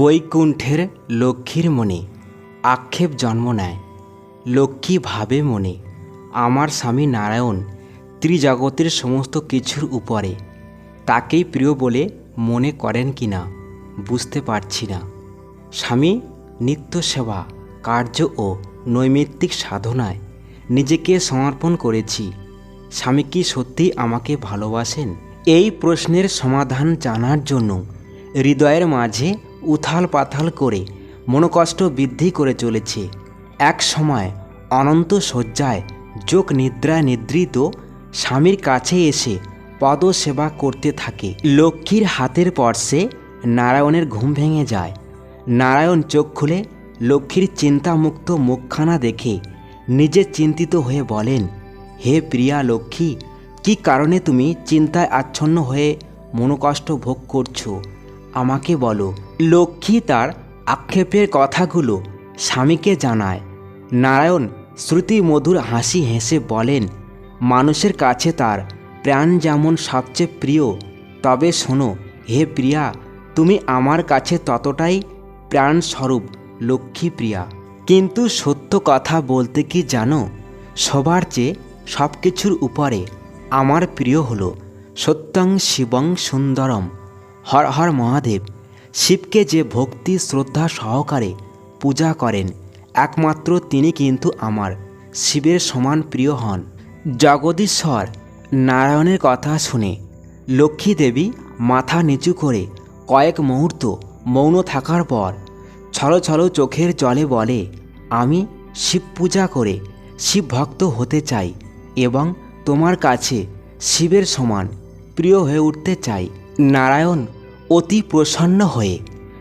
বৈকুণ্ঠের লক্ষ্মীর মনে আক্ষেপ জন্ম নেয়। লক্ষ্মী ভাবে মনে আমার স্বামী নারায়ণ ত্রিজগতের সমস্ত কিছুর উপরে, তাকেই প্রিয় বলে মনে করেন কি না বুঝতে পারছি না। স্বামী নিত্য সেবা, কার্য ও নৈমিত্তিক সাধনায় নিজেকে সমর্পণ করেছি। স্বামী কি সত্যি আমাকে ভালোবাসেন? এই প্রশ্নের সমাধান জানার জন্য হৃদয়ের মাঝে উথাল পাথাল করে মনোকষ্ট বৃদ্ধি করে চলেছে। এক সময় অনন্ত শয্যায় যোগ নিদ্রায় নিদ্রিত স্বামীর কাছে এসে পদসেবা করতে থাকে। লক্ষ্মীর হাতের পর্শে নারায়ণের ঘুম ভেঙে যায়। নারায়ণ চোখ খুলে লক্ষ্মীর চিন্তামুক্ত মুখখানা দেখে নিজে চিন্তিত হয়ে বলেন, হে প্রিয়া লক্ষ্মী, কি কারণে তুমি চিন্তায় আচ্ছন্ন হয়ে মনোকষ্ট ভোগ করছ? আমাকে বলো, লক্ষ্মী তার আক্ষেপের কথাগুলো স্বামীকে জানায়। নারায়ণ শ্রুতি মধুর হাসি হেসে বলেন, মানুষের কাছে তার প্রাণ যেমন সবচেয়ে প্রিয়, তবে শোনো, হে প্রিয়া, তুমি আমার কাছে ততটাই প্রাণস্বরূপ লক্ষ্মী প্রিয়া। কিন্তু সত্য কথা বলতে কি জানো? সবার চেয়ে সব কিছুর উপরে আমার প্রিয় হলো সত্যং শিবং সুন্দরম। হর হর মহাদেব। শিবকে যে ভক্তি শ্রদ্ধা সহকারে পূজা করেন, একমাত্র তিনি কিন্তু আমার। শিবের সমান প্রিয় হন। জগদীশ্বর নারায়ণের কথা শুনে লক্ষ্মী দেবী মাথা নিচু করে কয়েক মুহূর্ত মৌন থাকার পর ছলো ছলো চোখের জলে বলে, আমি শিব পূজা করে শিব ভক্ত হতে চাই এবং তোমার কাছে শিবের সমান প্রিয় হয়ে উঠতে চাই। নারায়ণ অতি প্রসন্ন হয়ে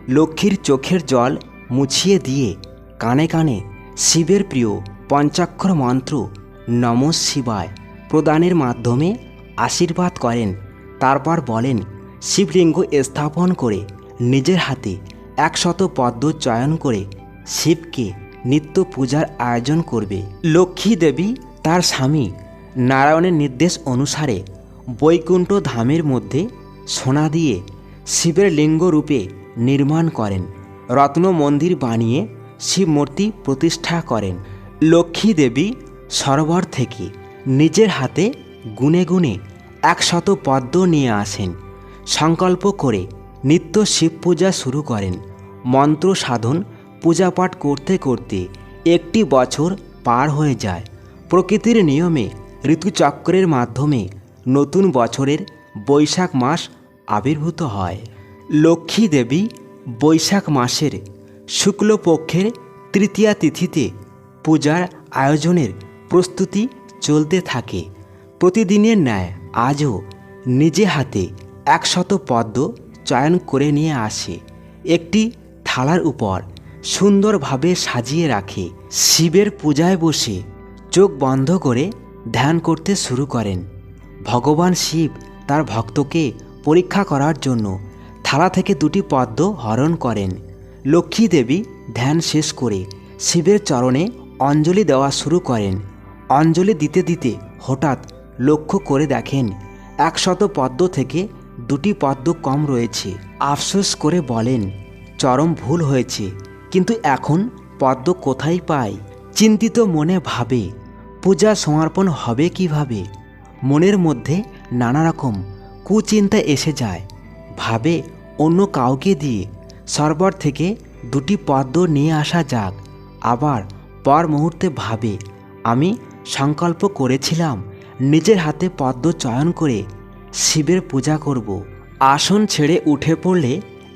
লক্ষ্মীর চোখের জল মুছিয়ে দিয়ে কানে কানে শিবের প্রিয় পঞ্চাক্ষর মন্ত্র নম শিবায় প্রদানের মাধ্যমে আশীর্বাদ করেন। তারপর বলেন, শিবলিঙ্গ স্থাপন করে নিজের হাতে একশত পদ্ম চয়ন করে শিবকে নিত্য পূজার আয়োজন করবে। লক্ষ্মী দেবী তার স্বামী নারায়ণের নির্দেশ অনুসারে বৈকুণ্ঠ ধামের মধ্যে সোনা দিয়ে শিবের লিঙ্গ রূপে নির্মাণ করেন। রত্ন মন্দির বানিয়ে শিব মূর্তি প্রতিষ্ঠা করেন। লক্ষ্মী দেবী সরোবর থেকে নিজের হাতে গুনে গুনে একশত পদ্ম নিয়ে আসেন। সংকল্প করে নিত্য শিব পূজা শুরু করেন। মন্ত্র সাধন পূজাপাঠ করতে করতে একটি বছর পার হয়ে যায়। প্রকৃতির নিয়মে ঋতুচক্রের মাধ্যমে নতুন বছরের বৈশাখ মাস আবির্ভূত হয়। লক্ষ্মী দেবী বৈশাখ মাসের শুক্লপক্ষের তৃতীয়া তিথিতে পূজার আয়োজনের প্রস্তুতি চলতে থাকে। প্রতিদিনের ন্যায় আজও নিজে হাতে একশত পদ্ম চয়ন করে নিয়ে আসে। একটি থালার উপর সুন্দরভাবে সাজিয়ে রাখে। শিবের পূজায় বসে চোখ বন্ধ করে ধ্যান করতে শুরু করেন। ভগবান শিব তার ভক্তকে পরীক্ষা করার জন্য থালা থেকে দুটি পদ্ম হরণ করেন। লক্ষ্মী দেবী ধ্যান শেষ করে শিবের চরণে অঞ্জলি দেওয়া শুরু করেন। অঞ্জলি দিতে দিতে হঠাৎ লক্ষ্য করে দেখেন একশত পদ্ম থেকে দুটি পদ্ম কম রয়েছে। আফসোস করে বলেন, চরম ভুল হয়েছে, কিন্তু এখন পদ্ম কোথায় পাই চিন্তিত মনে ভাবে, পূজা সমর্পণ হবে কীভাবে? মনের মধ্যে নানা রকম কুচিন্তা এসে যায়। ভাবে অন্য কাউকে দিয়ে সরবর থেকে দুটি পদ্ম নিয়ে আসা যাক। আবার পর মুহূর্তে ভাবে, আমি সংকল্প করেছিলাম নিজের হাতে পদ্ম চয়ন করে শিবের পূজা করব। আসন ছেড়ে উঠে পড়লে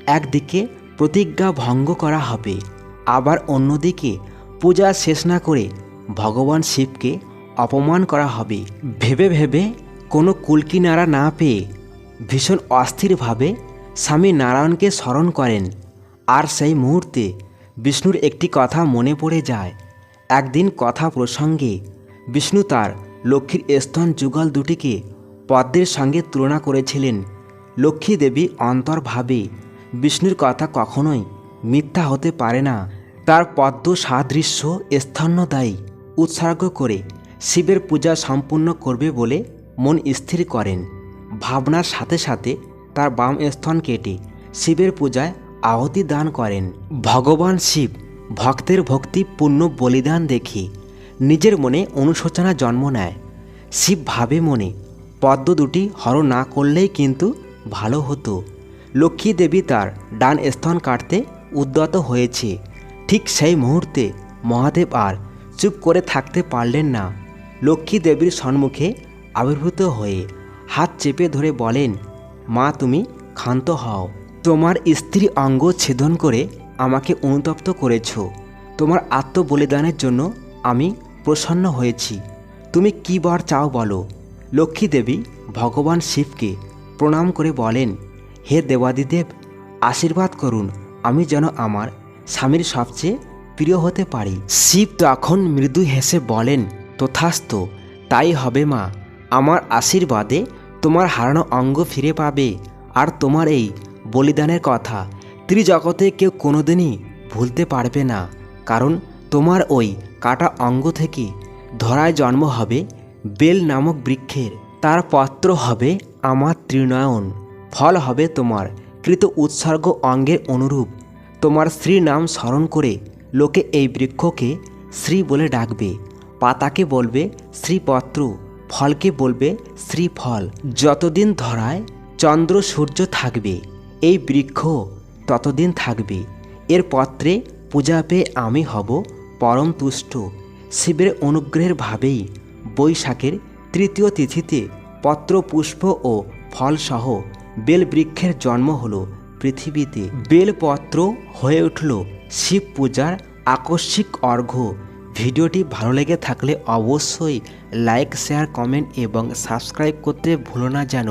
একদিকে প্রতিজ্ঞা ভঙ্গ করা হবে, আবার অন্যদিকে পূজা শেষ না করে ভগবান শিবকে অপমান করা হবে। ভেবে ভেবে কোনো কুলকিনারা না পেয়ে ভীষণ অস্থিরভাবে স্বামী নারায়ণকে স্মরণ করেন। আর সেই মুহূর্তে বিষ্ণুর একটি কথা মনে পড়ে যায়। একদিন কথা প্রসঙ্গে বিষ্ণু তার লক্ষ্মীর স্তন যুগল দুটিকে পদ্মের সঙ্গে তুলনা করেছিলেন। লক্ষ্মী দেবী অন্তর্ভাবে বিষ্ণুর কথা কখনোই মিথ্যা হতে পারে না। তার পদ্ম সাদৃশ্য স্তন্যদায়ী উৎসর্গ করে শিবের পূজা সম্পূর্ণ করবে বলে মন স্থির করেন। ভাবনার সাথে সাথে তার বাম স্তন কেটে শিবের পূজায় আহতি দান করেন। ভগবান শিব ভক্তের ভক্তি পূর্ণ বলিদান দেখে নিজের মনে অনুশোচনা জন্ম নেয়। শিব ভাবে মনে, পদ্ম দুটি হর না করলেই কিন্তু ভালো হতো। লক্ষ্মী দেবী তার ডান স্তন কাটতে উদ্যত হয়েছে। ঠিক সেই মুহূর্তে মহাদেব আর চুপ করে থাকতে পারলেন না। লক্ষ্মী দেবীর সম্মুখে আবির্ভূত হয়ে হাত চেপে ধরে বলেন, মা, তুমি ক্ষান্ত হও। তোমার স্ত্রী অঙ্গ ছেদন করে আমাকে অনুতপ্ত করেছ। তোমার আত্মবলিদানের জন্য আমি প্রসন্ন হয়েছি। তুমি কী বার চাও বলো? লক্ষ্মী দেবী ভগবান শিবকে প্রণাম করে বলেন, হে দেবাদিদেব, আশীর্বাদ করুন, আমি যেন আমার স্বামীর সবচেয়ে প্রিয় হতে পারি। শিব তখন মৃদু হেসে বলেন, তথাস্ত, তাই হবে মা। আমার আশীর্বাদে তোমার হারানো অঙ্গ ফিরে পাবে। আর তোমার এই বলিদানের কথা ত্রিজগতে কেউ কোনোদিনই ভুলতে পারবে না। কারণ তোমার ওই কাটা অঙ্গ থেকে ধরায় জন্ম হবে বেল নামক বৃক্ষের। তার পত্র হবে আমার ত্রিনয়ন। ফল হবে তোমার কৃত উৎসর্গ অঙ্গের অনুরূপ। তোমার শ্রী নাম স্মরণ করে লোকে এই বৃক্ষকে শ্রী বলে ডাকবে। পাতাকে বলবে শ্রীপত্র ফলকে বলবে, শ্রীফল, যতদিন ধরায় চন্দ্র সূর্য থাকবে, এই বৃক্ষ ততদিন থাকবে। এর পত্রে পূজা পেয়ে আমি হব পরম তুষ্ট। শিবের অনুগ্রহের ভাবেই বৈশাখের তৃতীয় তিথিতে পত্র পুষ্প ও ফলসহ বেলবৃক্ষের জন্ম হলো পৃথিবীতে। বেলপত্র হয়ে উঠল শিব পূজার আকস্মিক অর্ঘ্য। ভিডিওটি ভালো লেগে থাকলে অবশ্যই লাইক শেয়ার কমেন্ট এবং সাবস্ক্রাইব করতে ভুলো না যেন